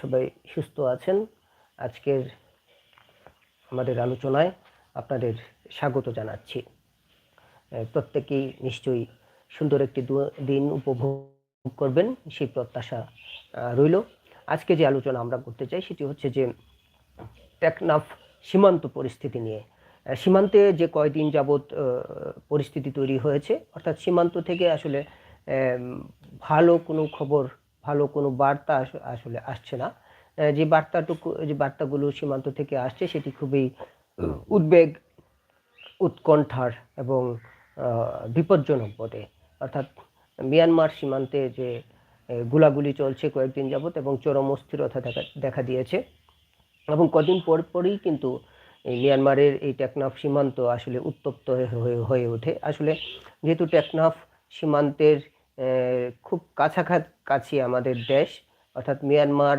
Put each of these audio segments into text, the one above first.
সবাই সুস্থ আছেন। আজকের আমাদের আলোচনায় আপনাদের স্বাগত জানাচ্ছি। প্রত্যেকেই নিশ্চয়ই সুন্দর একটি দিন উপভোগ করবেন, সেই প্রত্যাশা রইল। আজকে যে আলোচনা আমরা করতে চাই সেটি হচ্ছে যে টেকনাফ সীমান্ত পরিস্থিতি নিয়ে। সীমান্তে যে কয়দিন যাবৎ পরিস্থিতি তৈরি হয়েছে, অর্থাৎ সীমান্ত থেকে আসলে ভালো কোনো খবর ভালো কোনো বার্তা আস- আসলে আসছে না। যে বার্তাটুকু, যে বার্তাগুলো সীমান্ত থেকে আসছে সেটি খুবই উদ্বেগ, উৎকণ্ঠার এবং বিপজ্জনক বটে। অর্থাৎ মিয়ানমার সীমান্তে যে গুলাগুলি চলছে কয়েকদিন যাবৎ এবং চরম অস্থিরতা দেখা দেখা দিয়েছে এবং কদিন পর, পরই কিন্তু এই মিয়ানমারের এই টেকনাফ সীমান্ত আসলে উত্তপ্ত হয়ে, হয়ে- ওঠে। আসলে যেহেতু টেকনাফ সীমান্তের খুব কাছাকাছি আমাদের দেশ। অর্থাৎ মিয়ানমার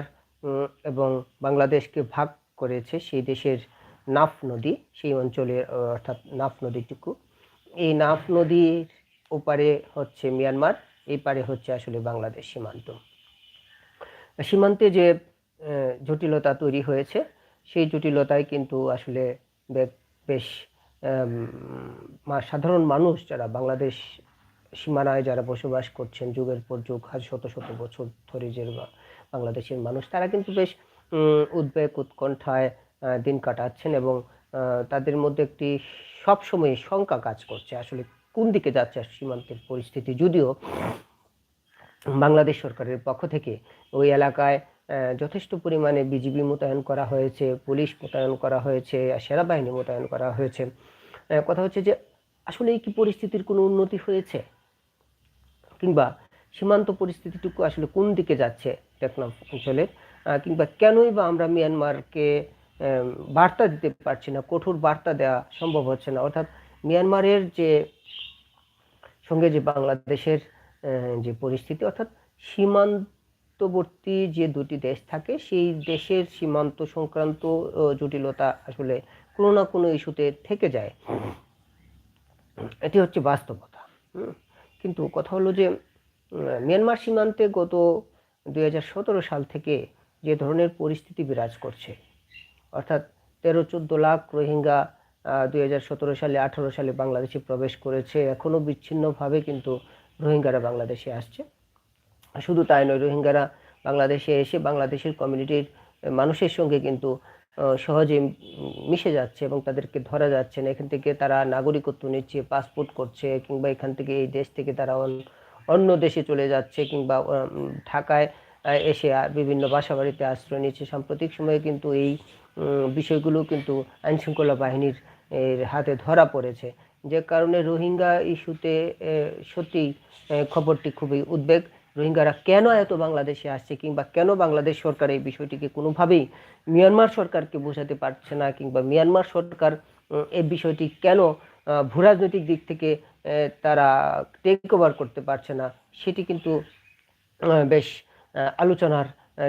এবং বাংলাদেশকে ভাগ করেছে সেই দেশের নাফ নদী, সেই অঞ্চলের অর্থাৎ নাফ নদীটুকু। এই নাফ নদীর ওপারে হচ্ছে মিয়ানমার, এই পারে হচ্ছে আসলে বাংলাদেশ সীমান্ত। সীমান্তে যে জটিলতা তৈরি হয়েছে, সেই জটিলতায় কিন্তু আসলে বেশ সাধারণ মানুষ যারা বাংলাদেশ সীমানায় যারা বসবাস করছেন, যুগের পর যুগ হাজ শত শত বছর ধরে যে বাংলাদেশের মানুষ, তারা কিন্তু বেশ উদ্বেগ, উৎকণ্ঠায় দিন কাটাচ্ছেন এবং তাদের মধ্যে একটি সবসময় শঙ্কা কাজ করছে। আসলে কোন দিকে যাচ্ছে সীমান্তের পরিস্থিতি? যদিও বাংলাদেশ সরকারের পক্ষ থেকে ওই এলাকায় যথেষ্ট পরিমাণে বিজিবি মোতায়েন করা হয়েছে, পুলিশ মোতায়েন করা হয়েছে সেনাবাহিনী মোতায়েন করা হয়েছে। কথা হচ্ছে যে, আসলে কি পরিস্থিতির কোনো উন্নতি হয়েছে? কিংবা সীমান্ত পরিস্থিতিটুকু আসলে কোন দিকে যাচ্ছে টেকনাফ অঞ্চলে কিংবা কেনই বা আমরা মিয়ানমারকে বার্তা দিতে পারছি না, কঠোর বার্তা দেওয়া সম্ভব হচ্ছে না অর্থাৎ মিয়ানমারের যে, সঙ্গে যে বাংলাদেশের যে পরিস্থিতি, অর্থাৎ সীমান্তবর্তী যে দুটি দেশ থাকে, সেই দেশের সীমান্ত সংক্রান্ত জটিলতা আসলে কোনো না কোনো ইস্যুতে থেকে যায় এটি হচ্ছে বাস্তবতা, হুম। কিন্তু কথা হলো যে মিয়ানমার সীমান্তে গত দুই হাজার সতেরো সাল থেকে যে ধরনের পরিস্থিতি বিরাজ করছে, অর্থাৎ তেরো, চোদ্দ লাখ রোহিঙ্গা দুই হাজার সতেরো সালে, আঠারো সালে বাংলাদেশে প্রবেশ করেছে এখনও বিচ্ছিন্নভাবে কিন্তু রোহিঙ্গারা বাংলাদেশে আসছে। শুধু তাই নয়, রোহিঙ্গারা বাংলাদেশে এসে বাংলাদেশের কমিউনিটির মানুষের সঙ্গে কিন্তু সহজে মিশে যাচ্ছে এবং তাদেরকে ধরা যাচ্ছে না। এখান থেকে তারা নাগরিকত্ব নিচ্ছে পাসপোর্ট করছে কিংবা এখান থেকে এই দেশ থেকে তারা অন- অন্য দেশে চলে যাচ্ছে কিংবা ঢাকায় এসে বিভিন্ন বাসা বাড়িতে আশ্রয় নিচ্ছে। সাম্প্রতিক সময়ে কিন্তু এই বিষয়গুলো কিন্তু আইনশৃঙ্খলা বাহিনীর হাতে ধরা পড়েছে। যে কারণে রোহিঙ্গা ইস্যুতে সত্যি খবরটি খুবই উদ্বেগ। রোহিঙ্গারা কেন এত বাংলাদেশে আসছে কিংবা কেন বাংলাদেশ সরকার এই বিষয়টিকে কোনোভাবেই মিয়ানমার সরকারকে বোঝাতে পারছে না কিংবা মিয়ানমার সরকার এই বিষয়টি কেন ভূরাজনৈতিক দিক থেকে তারা টেক ওভার করতে পারছে না, সেটি কিন্তু বেশ আলোচনার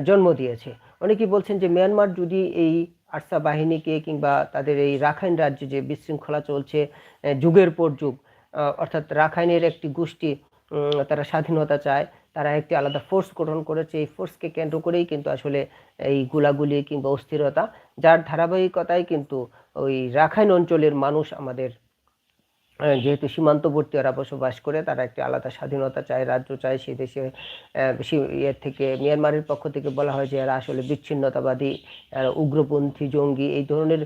জন্ম দিয়েছে। অনেকেই বলছেন যে মিয়ানমার যদি এই আরসা বাহিনীকে কিংবা তাদের এই রাখাইন রাজ্যে যে বিশৃঙ্খলা চলছে যুগের পর যুগ অর্থাৎ রাখাইনের একটি গোষ্ঠী তারা স্বাধীনতা চায় তারা একটি আলাদা ফোর্স গঠন করেছে। এই ফোর্সকে কেন্দ্র করেই কিন্তু আসলে এই গুলাগুলি কিংবা অস্থিরতা, যার ধারাবাহিকতায় কিন্তু ওই রাখাইন অঞ্চলের মানুষ আমাদের যেহেতু সীমান্তবর্তী ওরা বসবাস করে, তারা একটি আলাদা স্বাধীনতা চায়, রাজ্য চায়। সেই দেশে ইয়ের থেকে, মিয়ানমারের পক্ষ থেকে বলা হয় যে এরা আসলে বিচ্ছিন্নতাবাদী উগ্রপন্থী, জঙ্গি, এই ধরনের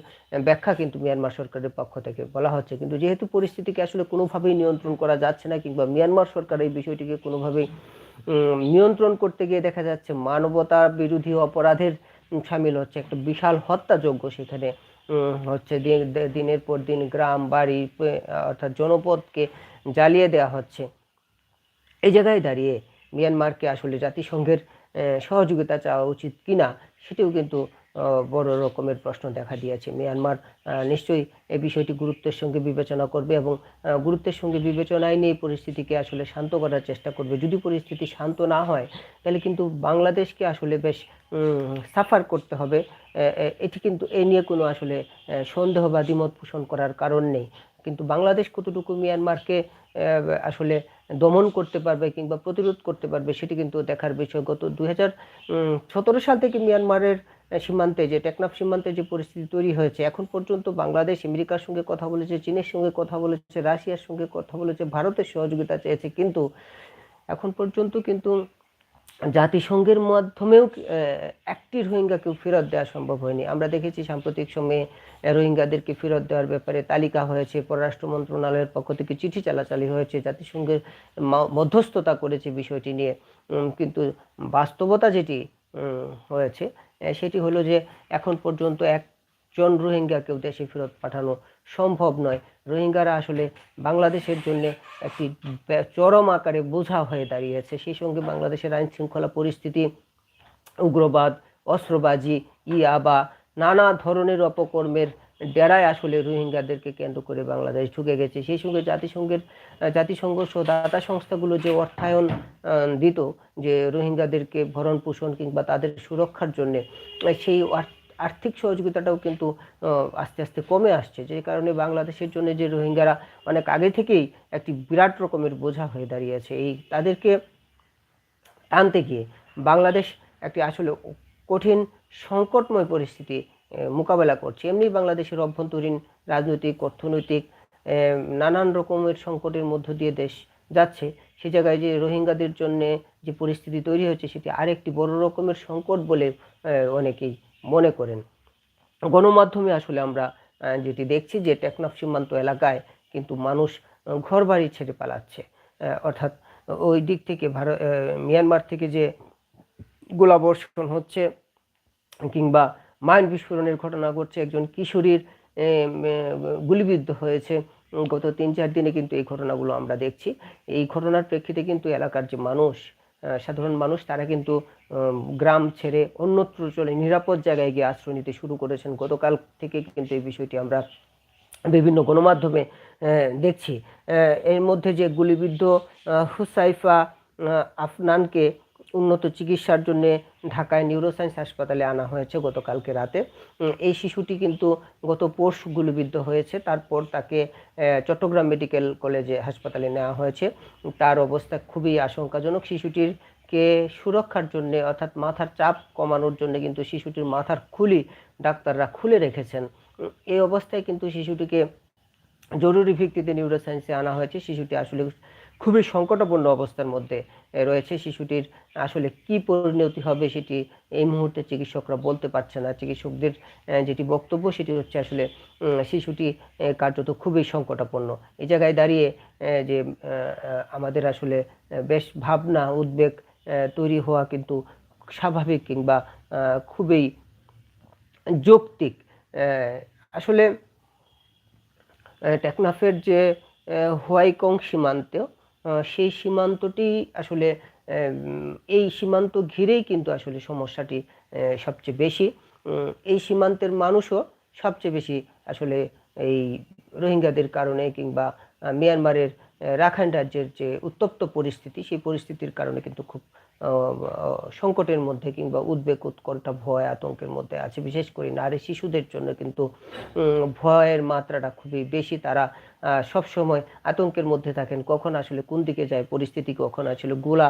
ব্যাখ্যা কিন্তু মিয়ানমার সরকারের পক্ষ থেকে বলা হচ্ছে। কিন্তু যেহেতু পরিস্থিতিকে আসলে কোনোভাবেই নিয়ন্ত্রণ করা যাচ্ছে না, কিংবা মিয়ানমার সরকার এই বিষয়টিকে কোনোভাবেই নিয়ন্ত্রণ করতে গিয়ে দেখা যাচ্ছে মানবতা বিরোধী অপরাধের সামিল হচ্ছে। একটা বিশাল হত্যাযজ্ঞ সেখানে হচ্ছে দিনের পর দিন গ্রাম, বাড়ি অর্থাৎ জনপদকে জ্বালিয়ে দেওয়া হচ্ছে। এই জায়গায় দাঁড়িয়ে মিয়ানমারকে আসলে জাতিসংঘের সহযোগিতা চাওয়া উচিত কিনা, সেটিও কিন্তু বড় রকমের প্রশ্ন দেখা দিয়েছে। মিয়ানমার নিশ্চয়ই এই বিষয়টি গুরুত্বের সঙ্গে বিবেচনা করবে এবং গুরুত্বের সঙ্গে বিবেচনায় নিয়ে পরিস্থিতিকে আসলে শান্ত করার চেষ্টা করবে। যদি পরিস্থিতি শান্ত না হয়, তাহলে কিন্তু বাংলাদেশকে আসলে বেশ সাফার করতে হবে। এটি কিন্তু এ নিয়ে কোনো আসলে সন্দেহ বা দ্বিমত পোষণ করার কারণ নেই। কিন্তু বাংলাদেশ কতটুকু মিয়ানমারকে আসলে দমন করতে পারবে কিংবা প্রতিরোধ করতে পারবে, সেটি কিন্তু দেখার বিষয়। গত দুই হাজার সতেরো সাল থেকে মিয়ানমারের সীমান্তে যে টেকনাফ সীমান্তে যে পরিস্থিতি তৈরি হয়েছে, এখন পর্যন্ত বাংলাদেশ আমেরিকার সঙ্গে কথা বলেছে, চীনের সঙ্গে কথা বলেছে, রাশিয়ার সঙ্গে কথা বলেছে, ভারতের সহযোগিতা চেয়েছে, কিন্তু এখন পর্যন্ত কিন্তু জাতিসংঘের মাধ্যমেও একটি রোহিঙ্গাকেও ফেরত দেওয়া সম্ভব হয়নি। আমরা দেখেছি সাম্প্রতিক সময়ে রোহিঙ্গাদেরকে ফেরত দেওয়ার ব্যাপারে তালিকা হয়েছে। পররাষ্ট্র মন্ত্রণালয়ের পক্ষ থেকে চিঠি চালাচালি হয়েছে। জাতিসংঘের মধ্যস্থতা করেছে বিষয়টি নিয়ে। কিন্তু বাস্তবতা যেটি হয়েছে সেটি হলো যে এখন পর্যন্ত একজন রোহিঙ্গাকেও দেশে ফেরত পাঠানো সম্ভব নয়। রোহিঙ্গারা আসলে বাংলাদেশের জন্য একটি চরম আকারে বোঝা হয়ে দাঁড়িয়েছে। সেই সঙ্গে বাংলাদেশের আইন শৃঙ্খলা পরিস্থিতি, উগ্রবাদ, অস্ত্রবাজি ইয়াবা নানা ধরনের অপকর্মের ডেরায় আসলে রোহিঙ্গাদেরকে কেন্দ্র করে বাংলাদেশ ঢুকে গেছে। সেই সঙ্গে জাতিসংঘের, জাতিসংঘ দাতা সংস্থাগুলো যে অর্থায়ন দিত যে রোহিঙ্গাদেরকে ভরণ পোষণ কিংবা তাদের সুরক্ষার জন্য, সেই আর্থিক সহযোগিতাটাও কিন্তু আস্তে আস্তে কমে আসছে। যে কারণে বাংলাদেশের জন্য যে রোহিঙ্গারা অনেক আগে থেকেই একটি বিরাট রকমের বোঝা হয়ে দাঁড়িয়েছে। এই তাদেরকে টানতে গিয়ে বাংলাদেশ একটি আসলে কঠিন, সংকটময় পরিস্থিতি মোকাবেলা করছে। এমনি বাংলাদেশের অভ্যন্তরীণ রাজনৈতিক, অর্থনৈতিক নানান রকমের সংকটের মধ্য দিয়ে দেশ যাচ্ছে। সে জায়গায় যে রোহিঙ্গাদের জন্য যে পরিস্থিতি তৈরি হচ্ছে, সেটি আরেকটি বড় রকমের সংকট বলে অনেকেই মনে করেন। গণমাধ্যমে আসলে আমরা যেটি দেখছি যে টেকনাফ সীমান্ত এলাকায় কিন্তু মানুষ ঘর বাড়ি ছেড়ে পালাচ্ছে। অর্থাৎ ওই দিক থেকে ভারত মিয়ানমার থেকে যে গোলাবর্ষণ হচ্ছে কিংবা মাইন বিস্ফোরণের ঘটনা ঘটছে, একজন কিশোরীর গুলিবিদ্ধ হয়েছে। গত তিন চার দিনে কিন্তু এই ঘটনাগুলো আমরা দেখছি। এই ঘটনার প্রেক্ষিতে কিন্তু এলাকার যে মানুষ সাধারণ মানুষ, তারা কিন্তু গ্রাম ছেড়ে অন্যত্র চলে নিরাপদ জায়গায় গিয়ে আশ্রয় নিতে শুরু করেছেন। গতকাল থেকে কিন্তু এই বিষয়টি আমরা বিভিন্ন গণমাধ্যমে দেখছি। এর মধ্যে যে গুলিবিদ্ধ হুসাইফা আফনানকে উন্নত চিকিৎসার জন্য ঢাকায় নিউরোসায়েন্স হাসপাতালে আনা হয়েছে গতকালকে রাতে। এই শিশুটি কিন্তু গত পরশু গুলিবিদ্ধ হয়েছে, তারপর তাকে চট্টগ্রাম মেডিকেল কলেজে হাসপাতালে নেওয়া হয়েছে। তার অবস্থা খুবই আশঙ্কাজনক। শিশুটির কে সুরক্ষার জন্য অর্থাৎ মাথার চাপ কমানোর জন্য কিন্তু শিশুটির মাথার খুলি ডাক্তাররা খুলে রেখেছেন। এই অবস্থায় কিন্তু শিশুটিকে জরুরি ভিত্তিতে নিউরোসায়েন্সে আনা হয়েছে। শিশুটি আসলে খুবই সংকটাপন্ন অবস্থার মধ্যে রয়েছে শিশুটির আসলে কি পরিণতি হবে সেটি এই মুহূর্তে চিকিৎসকরা বলতে পারছে না। চিকিৎসকদের যেটি বক্তব্য সেটি হচ্ছে আসলে শিশুটি কার্যত খুবই সংকটাপন্ন এই জায়গায় দাঁড়িয়ে যে আমাদের আসলে বেশ ভাবনা, উদ্বেগ তৈরি হওয়া কিন্তু স্বাভাবিক কিংবা খুবই যৌক্তিক। আসলে টেকনাফের যে হোয়াইকং সীমান্ত সেই সীমান্তটি আসলে এই সীমান্ত ঘিরেই কিন্তু আসলে সমস্যাটি সবচেয়ে বেশি। এই সীমান্তের মানুষও সবচেয়ে বেশি আসলে এই রোহিঙ্গাদের কারণে কিংবা মিয়ানমারের রাখাইন রাজ্যের যে উত্তপ্ত পরিস্থিতি, সেই পরিস্থিতির কারণে কিন্তু খুব সংকটের মধ্যে কিংবা উদ্বেগ, উৎকণ্ঠা, ভয়, আতঙ্কের মধ্যে আছে। বিশেষ করে নারী শিশুদের জন্য কিন্তু ভয়ের মাত্রাটা খুবই বেশি। তারা সব সময় আতঙ্কের মধ্যে থাকেন। কখন আসলে কোন দিকে যায়, পরিস্থিতি কখন আসলে গোলা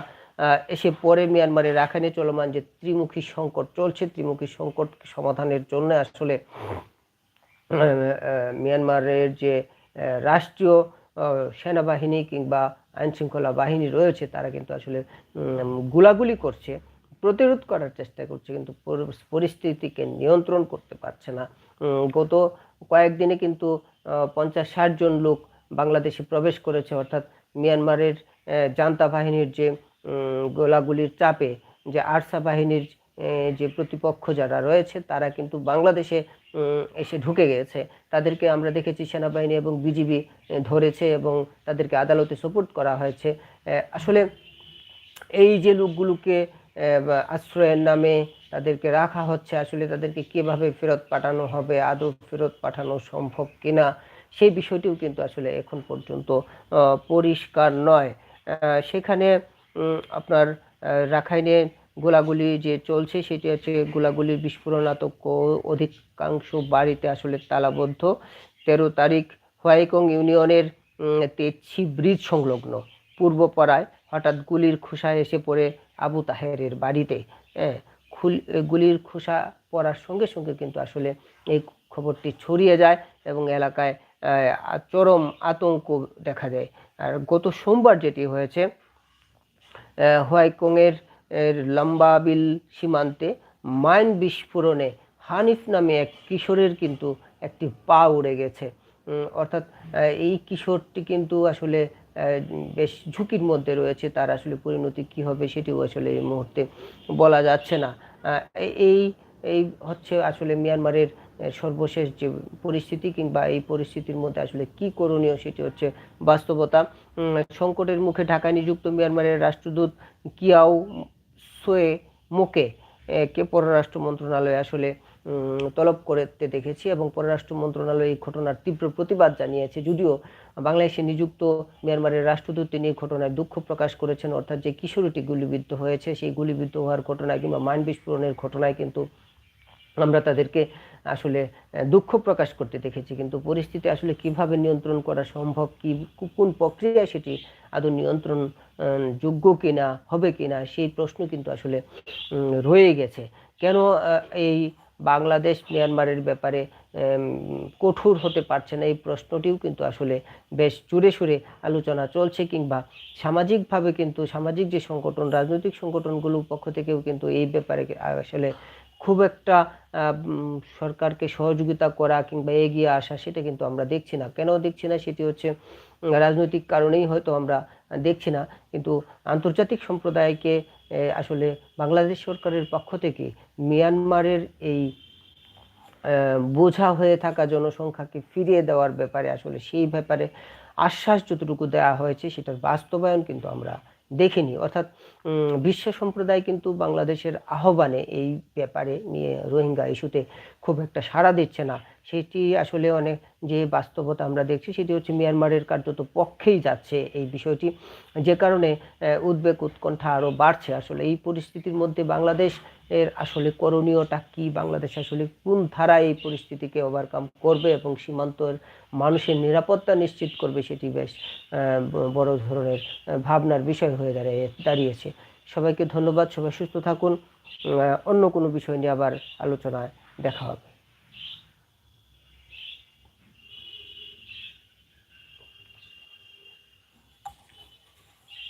এসে পরে মিয়ানমারের রাখাইনে চলমান যে ত্রিমুখী সংকট চলছে, ত্রিমুখী সংকট সমাধানের জন্য আসলে মিয়ানমারের যে রাষ্ট্রীয় সেনাবাহিনী কিংবা আইনশৃঙ্খলা বাহিনী রয়েছে, তারা কিন্তু আসলে গুলাগুলি করছে, প্রতিরোধ করার চেষ্টা করছে, কিন্তু পরিস্থিতিকে নিয়ন্ত্রণ করতে পারছে না। গত কয়েকদিনে কিন্তু পঞ্চাশ ষাট জন লোক বাংলাদেশে প্রবেশ করেছে, অর্থাৎ মিয়ানমারের জান্তা বাহিনীর যে গোলাগুলির চাপে যে আরসা বাহিনীর যে প্রতিপক্ষ যারা রয়েছে, তারা কিন্তু বাংলাদেশে এসে ঢুকে গেছে। তাদেরকে আমরা দেখেছি সেনাবাহিনী এবং বিজিবি ধরেছে এবং তাদেরকে আদালতে সপোর্ট করা হয়েছে। আসলে এই যে লোকগুলোকে আশ্রয়ের নামে তাদেরকে রাখা হচ্ছে, আসলে তাদেরকে কীভাবে ফেরত পাঠানো হবে, আদৌ ফেরত পাঠানো সম্ভব কিনা, সেই বিষয়টিও কিন্তু আসলে এখন পর্যন্ত পরিষ্কার নয়। সেখানে আপনার রাখাইনে গোলাগুলি যে চলছে, সেটি হচ্ছে গোলাগুলির বিস্ফোরণ আতঙ্ক অধিকাংশ বাড়িতে আসলে তালাবদ্ধ। তেরো তারিখ হোয়াইকং ইউনিয়নের তেছি ব্রিজ সংলগ্ন পূর্বপাড়ায় হঠাৎ গুলির খোসা এসে পড়ে আবু তাহেরের বাড়িতে। হ্যাঁ গুলির খোসা পড়ার সঙ্গে সঙ্গে কিন্তু আসলে এই খবরটি ছড়িয়ে যায় এবং এলাকায় চরম আতঙ্ক দেখা দেয় আর গত সোমবার যেটি হয়েছে হোয়াইকংয়ের এর লম্বাবিল সীমান্তে মাইন বিস্ফোরণে হানিফ নামে এক কিশোরের কিন্তু একটি পা উড়ে গেছে। অর্থাৎ এই কিশোরটি কিন্তু আসলে বেশ ঝুঁকির মধ্যে রয়েছে। তার আসলে পরিণতি কি হবে সেটিও আসলে এই মুহূর্তে বলা যাচ্ছে না। এই- এই হচ্ছে আসলে মিয়ানমারের সর্বশেষ যে পরিস্থিতি কিংবা এই পরিস্থিতির মধ্যে আসলে কি করণীয় সেটি হচ্ছে বাস্তবতা। সংকটের মুখে ঢাকায় নিযুক্ত মিয়ানমারের রাষ্ট্রদূত কিয়াও সোয়ে মোকে কে পররাষ্ট্র মন্ত্রণালয় আসলে তলব করতে দেখেছি এবং পররাষ্ট্র মন্ত্রণালয় এই ঘটনার তীব্র প্রতিবাদ জানিয়েছে। যদিও বাংলাদেশে নিযুক্ত মিয়ানমারের রাষ্ট্রদূত তিনি এই ঘটনায় দুঃখ প্রকাশ করেছেন, অর্থাৎ যে কিশোরীটি গুলিবিদ্ধ হয়েছে, সেই গুলিবিদ্ধ হওয়ার ঘটনায় কিংবা মাইন বিস্ফোরণের ঘটনায় কিন্তু আমরা তাদেরকে আসলে দুঃখ প্রকাশ করতে দেখেছি। কিন্তু পরিস্থিতি আসলে কীভাবে নিয়ন্ত্রণ করা সম্ভব? কি, কোন প্রক্রিয়ায় সেটি আদৌ নিয়ন্ত্রণ যোগ্য কিনা, হবে কিনা, সেই প্রশ্ন কিন্তু আসলে রয়ে গেছে। কেন এই বাংলাদেশ, মিয়ানমারের ব্যাপারে কঠোর হতে পারছে না, এই প্রশ্নটিও কিন্তু আসলে বেশ জোরে সুরে আলোচনা চলছে কিংবা সামাজিকভাবে কিন্তু সামাজিক যে সংগঠন, রাজনৈতিক সংগঠনগুলোর পক্ষ থেকেও কিন্তু এই ব্যাপারে আসলে খুব একটা সরকারকে সহযোগিতা করা কিংবা এগিয়ে আসা সেটা কিন্তু আমরা দেখছি না। কেন দেখছি না সেটি হচ্ছে রাজনৈতিক কারণেই হয়তো আমরা দেখছি না। কিন্তু আন্তর্জাতিক সম্প্রদায়কে আসলে বাংলাদেশ সরকারের পক্ষ থেকে মিয়ানমারের এই বোঝা হয়ে থাকা জনসংখ্যাকে ফিরিয়ে দেওয়ার ব্যাপারে আসলে সেই ব্যাপারে আশ্বাস যতটুকু দেওয়া হয়েছে সেটার বাস্তবায়ন কিন্তু আমরা দেখিনি। অর্থাৎ বিশ্ব সম্প্রদায় কিন্তু বাংলাদেশের আহ্বানে এই ব্যাপারে নিয়ে রোহিঙ্গা ইস্যুতে খুব একটা সাড়া দিচ্ছে না। সেটি আসলে অনেক যে বাস্তবতা আমরা দেখছি সেটি হচ্ছে মিয়ানমারের কার্যত পক্ষেই যাচ্ছে এই বিষয়টি। যে কারণে উদ্বেগ, উৎকণ্ঠা আরও বাড়ছে আসলে। এই পরিস্থিতির মধ্যে বাংলাদেশ এর আসলে করণীয়টা কি? বাংলাদেশ আসলে কোন ধারায় এই পরিস্থিতিকে ওভারকাম করবে এবং সীমান্তের মানুষের নিরাপত্তা নিশ্চিত করবে সেটি বেশ বড় ধরনের ভাবনার বিষয় হয়ে দাঁড়িয়ে, দাঁড়িয়েছে। সবাইকে ধন্যবাদ। সবাই সুস্থ থাকুন। অন্য কোনো বিষয় নিয়ে আবার আলোচনায় দেখা হবে।